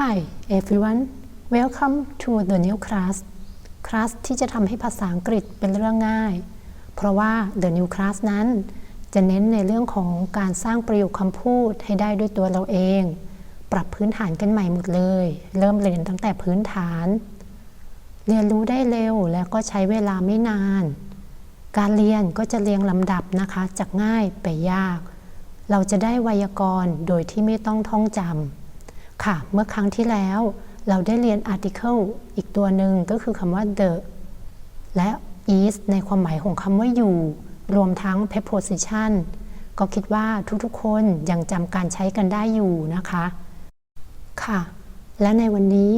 Hi everyone welcome to the new class คลาสที่จะทำให้ภาษาอังกฤษเป็นเรื่องง่าย เพราะว่า the new class นั้น จะเน้นในเรื่องของการสร้างประโยคคำพูดให้ได้ด้วยตัวเราเอง ปรับพื้นฐานกันใหม่หมดเลย เริ่มเรียนตั้งแต่พื้นฐาน เรียนรู้ได้เร็วและก็ใช้เวลาไม่นาน การเรียนก็จะเรียงลำดับนะคะ จากง่ายไปยาก เราจะได้ไวยากรณ์โดยที่ไม่ต้องท่องจำ ค่ะ เมื่อครั้งที่แล้วเราได้เรียน article อีกตัวหนึ่งก็คือคำว่า the และ is ในความหมายของคำว่าอยู่ รวมทั้ง preposition ก็คิดว่าทุกๆ คนยังจำการใช้กันได้อยู่นะคะ ค่ะ และในวันนี้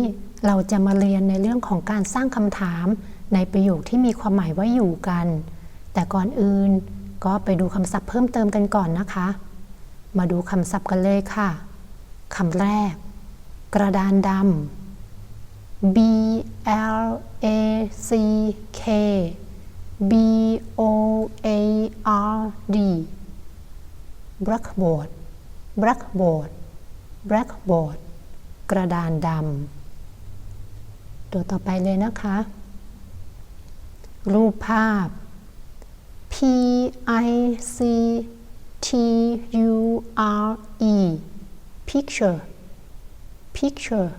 เราจะมาเรียนในเรื่องของการสร้างคำถามในประโยคที่มีความหมายว่าอยู่กัน แต่ก่อนอื่นก็ไปดูคำศัพท์เพิ่มเติมกันก่อนนะคะ มาดูคำศัพท์กันเลยค่ะคำแรก กระดานดำ B L A C K B O A R D blackboard blackboard blackboard กระดานดำ ตัวต่อไปเลยนะคะ รูปภาพ P I C T U R E picture picture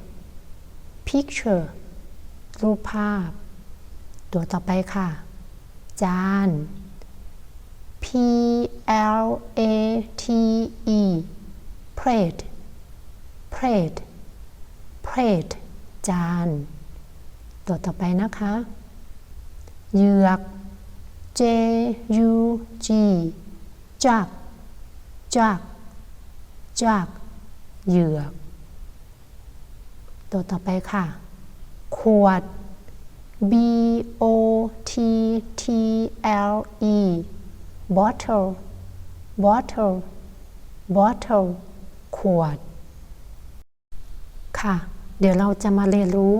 picture รูปภาพ ตัวต่อไปค่ะ จาน P L A T E plate plate plate จาน ตัวต่อไปนะคะ เหยือก J U G jug jug jug เหยือก ตัวต่อไปค่ะ ขวด B O T T L E bottle bottle bottle ขวด ค่ะ เดี๋ยวเราจะมาเรียนรู้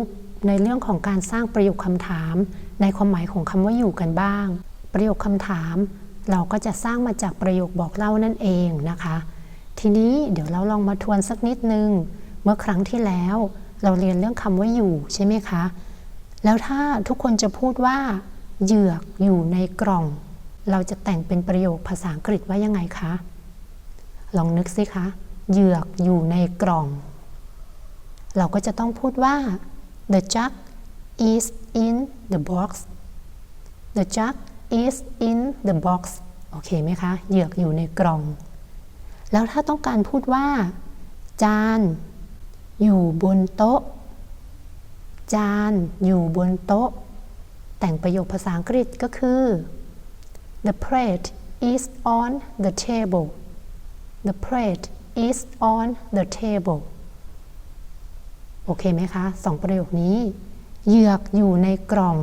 ในเรื่องของการสร้างประโยคคำถามในความหมายของคำว่าอยู่กันบ้าง ประโยคคำถาม เราก็จะสร้างมาจากประโยคบอกเล่านั่นเองนะคะ ทีนี้เดี๋ยวเราลองมาทวนสักนิดนึง เมื่อครั้งที่แล้ว เราเรียนเรื่องคำว่าอยู่ใช่ไหมคะ แล้วถ้าทุกคนจะพูดว่าเหยือกอยู่ในกล่อง เราจะแต่งเป็นประโยคภาษาอังกฤษว่ายังไงคะ ลองนึกสิคะเหยือกอยู่ในกล่อง เราก็จะต้องพูดว่า the jug is in the box the jug is in the box โอเคไหมคะเหยือกอยู่ในกล่อง แล้วถ้าต้องการพูดว่า จาน อยู่บนโต๊ะ จานอยู่บนโต๊ะ แต่งประโยคภาษาอังกฤษก็คือ the plate is on the table the plate is on the table โอเคไหมคะสองประโยคนี้ เหยือกอยู่ในกล่อง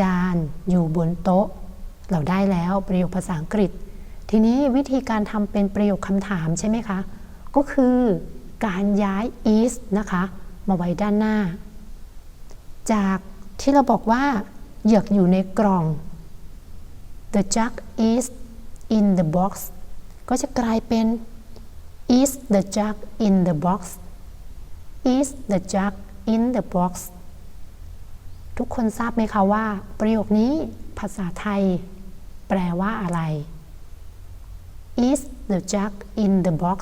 จานอยู่บนโต๊ะ เราได้แล้วประโยคภาษาอังกฤษ ทีนี้วิธีการทำเป็นประโยคคำถามใช่ไหมคะ ก็คือ การย้าย is นะคะ มาไว้ด้านหน้า จากที่เราบอกว่า เหยือกอยู่ในกล่อง the jug is in the box ก็จะกลายเป็น is the jug in the box is the jug in the box ทุกคนทราบไหมคะว่า ประโยคนี้ภาษาไทย แปลว่าอะไร is the jug in the box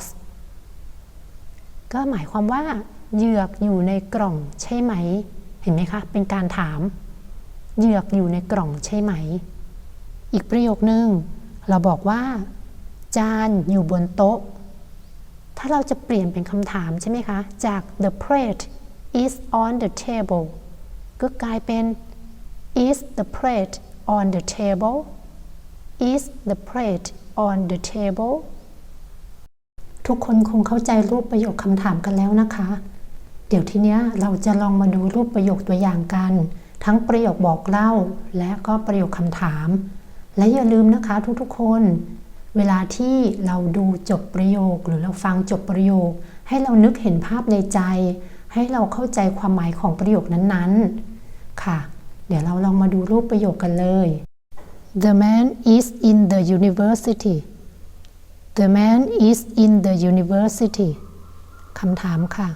ก็หมายความว่าเหยือกอยู่ในกล่องใช่ไหม เห็นไหมคะ เป็นการถาม เหยือกอยู่ในกล่องใช่ไหม อีกประโยคนึงเราบอกว่า จานอยู่บนโต๊ะ ถ้าเราจะเปลี่ยนเป็นคำถามใช่ไหมคะ จาก the plate is on the table ก็กลายเป็น is the plate on the table is the plate on the table ทุกคนคงเข้าใจรูปประโยคคำถามกันแล้วนะคะ เดี๋ยวทีเนี้ยเราจะลองมาดูรูปประโยคตัวอย่างกัน ทั้งประโยคบอกเล่า และก็ประโยคคำถาม และอย่าลืมนะคะทุกๆคน เวลาที่เราดูจบประโยคหรือเราฟังจบประโยค ให้เรานึกเห็นภาพในใจ ให้เราเข้าใจความหมายของประโยคนั้นๆ ค่ะ เดี๋ยวเราลองมาดูรูปประโยคกันเลย The man is in the university The man is in the university คำถามค่ะ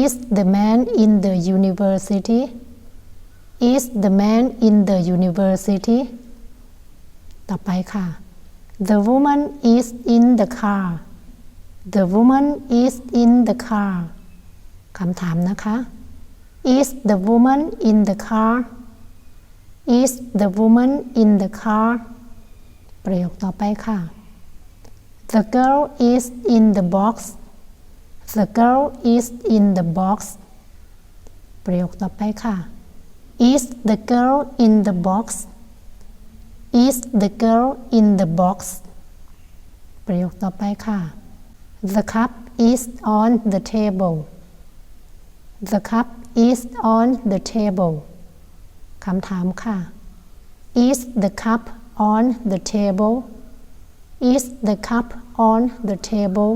is the man in the university is the man in the university ต่อไปค่ะ the woman is in the car the woman is in the car คำถามนะคะ is the woman in the car is the woman in the car ประโยคต่อไปค่ะ the girl is in the box the girl is in the box ประโยคต่อไปค่ะ is the girl in the box is the girl in the box ประโยคต่อไปค่ะ the cup is on the table the cup is on the table คำถามค่ะ is the cup on the table is the cup on the table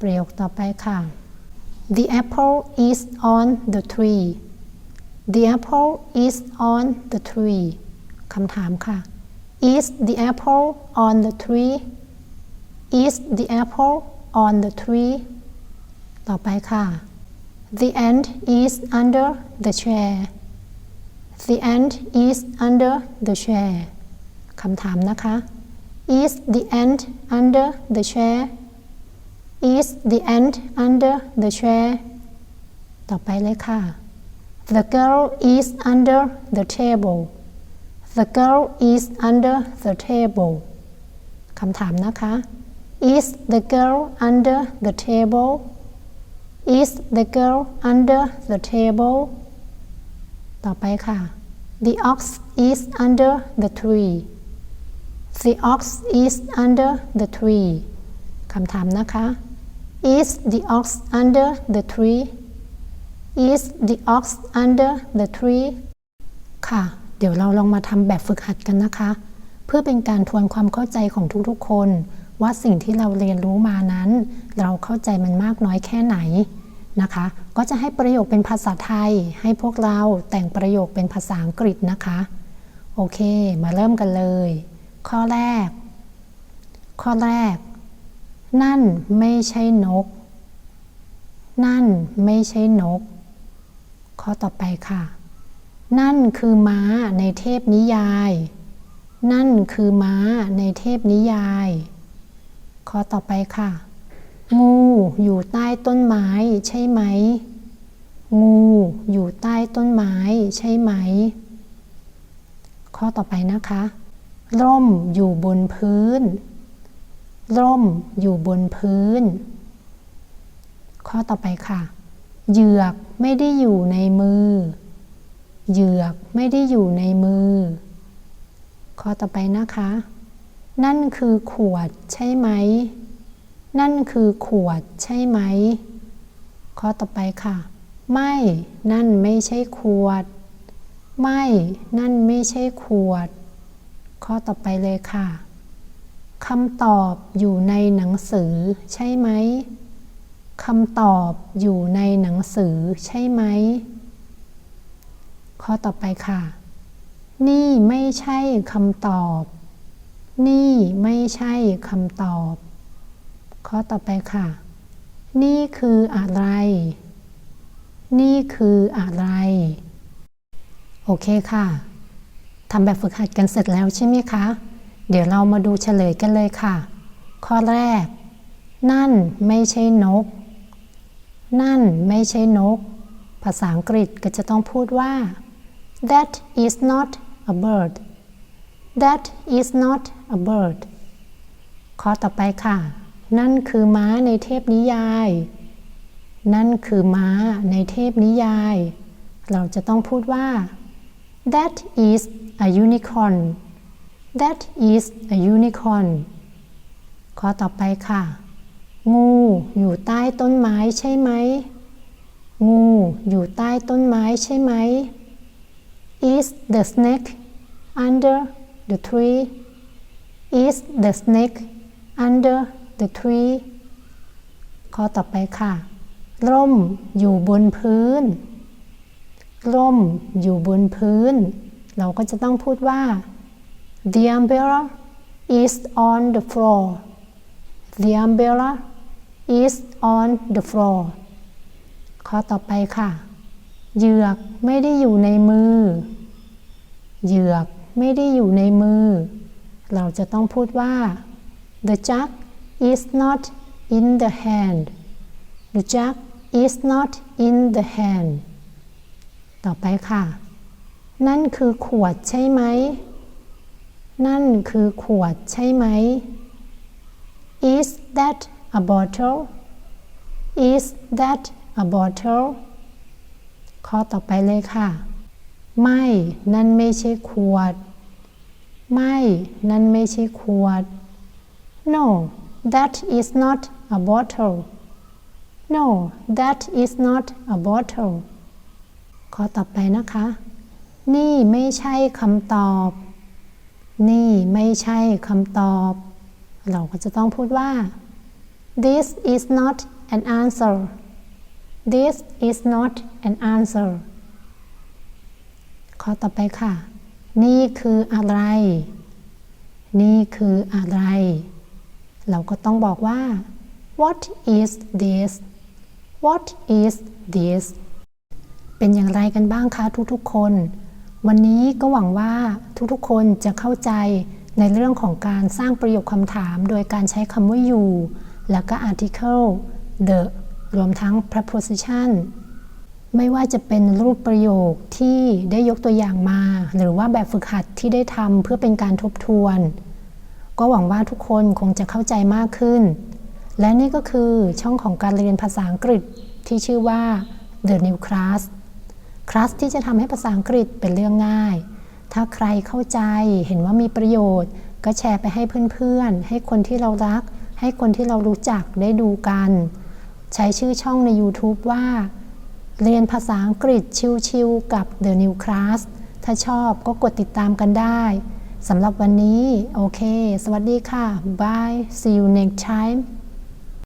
ประโยคต่อไปค่ะ the apple is on the tree the apple is on the tree คำถามค่ะ is the apple on the tree is the apple on the tree ต่อไปค่ะ the ant is under the chair the ant is under the chair คำถามนะคะ is the ant under the chair is the ant under the chair ต่อไปเลยค่ะ the girl is under the table the girl is under the table คำถามนะคะ is the girl under the table is the girl under the table ต่อไปค่ะ the ox is under the tree The ox is under the tree คำถามนะคะ is the ox under the tree is the ox under the tree ค่ะ เดี๋ยวเราลองมาทำแบบฝึกหัดกันนะคะ เพื่อเป็นการทวนความเข้าใจของทุกๆ คน ว่าสิ่งที่เราเรียนรู้มานั้น เราเข้าใจมันมากน้อยแค่ไหนนะคะ ก็จะให้ประโยคเป็นภาษาไทย ให้พวกเราแต่งประโยคเป็นภาษาอังกฤษนะคะ โอเค มาเริ่มกันเลย ข้อแรก ข้อแรก นั่นไม่ใช่นก นั่นไม่ใช่นก ข้อต่อไปค่ะ นั่นคือม้าในเทพนิยาย นั่นคือม้าในเทพนิยาย ข้อต่อไปค่ะ งูอยู่ใต้ต้นไม้ใช่ไหม งูอยู่ใต้ต้นไม้ใช่ไหม ข้อต่อไปนะคะ ร่มอยู่บนพื้น ร่มอยู่บนพื้น ข้อต่อไปค่ะ เหยือกไม่ได้อยู่ในมือ เหยือกไม่ได้อยู่ในมือ ข้อต่อไปนะคะ นั่นคือขวดใช่ไหม นั่นคือขวดใช่ไหม ข้อต่อไปค่ะ ไม่นั่นไม่ใช่ขวด ไม่นั่นไม่ใช่ขวด ข้อต่อไปเลยค่ะคำตอบอยู่ในหนังสือใช่ไหมคำตอบอยู่ในหนังสือใช่ไหม ข้อต่อไปค่ะ นี่ไม่ใช่คำตอบ นี่ไม่ใช่คำตอบ ข้อต่อไปค่ะ นี่คืออะไร นี่คืออะไร โอเคค่ะ ทำแบบฝึกหัดกันเสร็จแล้วใช่ไหมคะ เดี๋ยวเรามาดูเฉลยกันเลยค่ะ ข้อแรก นั่นไม่ใช่นก นั่นไม่ใช่นก ภาษาอังกฤษก็จะต้องพูดว่า that is not a bird that is not a bird ข้อต่อไปค่ะ นั่นคือม้าในเทพนิยาย นั่นคือม้าในเทพนิยาย เราจะต้องพูดว่า that is a unicorn that is a unicorn ข้อต่อไปค่ะ งูอยู่ใต้ต้นไม้ใช่ไหม งูอยู่ใต้ต้นไม้ใช่ไหม is the snake under the tree is the snake under the tree ข้อต่อไปค่ะ ร่มอยู่บนพื้น ร่มอยู่บนพื้น เราก็จะต้องพูดว่า the umbrella is on the floor the umbrella is on the floor ข้อต่อไปค่ะ เหยือกไม่ได้อยู่ในมือ เหยือกไม่ได้อยู่ในมือ เราจะต้องพูดว่า the jug is not in the hand the jug is not in the hand ต่อไปค่ะ นั่นคือขวดใช่ไหม นั่นคือขวดใช่ไหม is that a bottle is that a bottle ข้อต่อไปเลยค่ะ ไม่ นั่นไม่ใช่ขวด ไม่ นั่นไม่ใช่ขวด no that is not a bottle no that is not a bottle ข้อต่อไปนะคะ นี่ไม่ใช่คำตอบ นี่ไม่ใช่คำตอบ เราก็จะต้องพูดว่า this is not an answer this is not an answer ข้อต่อไปค่ะ นี่คืออะไร นี่คืออะไร เราก็ต้องบอกว่า what is this what is this เป็นอย่างไรกันบ้างคะทุกๆคน วันนี้ก็หวังว่าทุกๆคนจะเข้าใจในเรื่องของการสร้างประโยคคำถาม โดยการใช้คำว่า you แล้วก็ article the รวมทั้ง preposition ไม่ว่าจะเป็นรูปประโยคที่ได้ยกตัวอย่างมา หรือว่าแบบฝึกหัดที่ได้ทำเพื่อเป็นการทบทวน ก็หวังว่าทุกคนคงจะเข้าใจมากขึ้น และนี่ก็คือช่องของการเรียนภาษาอังกฤษที่ชื่อว่า The New Class คลาสที่จะทำให้ภาษาอังกฤษเป็นเรื่องง่าย ถ้าใครเข้าใจเห็นว่ามีประโยชน์ ก็แชร์ไปให้เพื่อนๆ ให้คนที่เรารัก ให้คนที่เรารู้จักได้ดูกัน ใช้ชื่อช่องใน YouTube ว่า เรียนภาษาอังกฤษชิวๆกับ The New Class ถ้าชอบก็กดติดตามกันได้สำหรับวันนี้ โอเค สวัสดีค่ะ Bye see you next time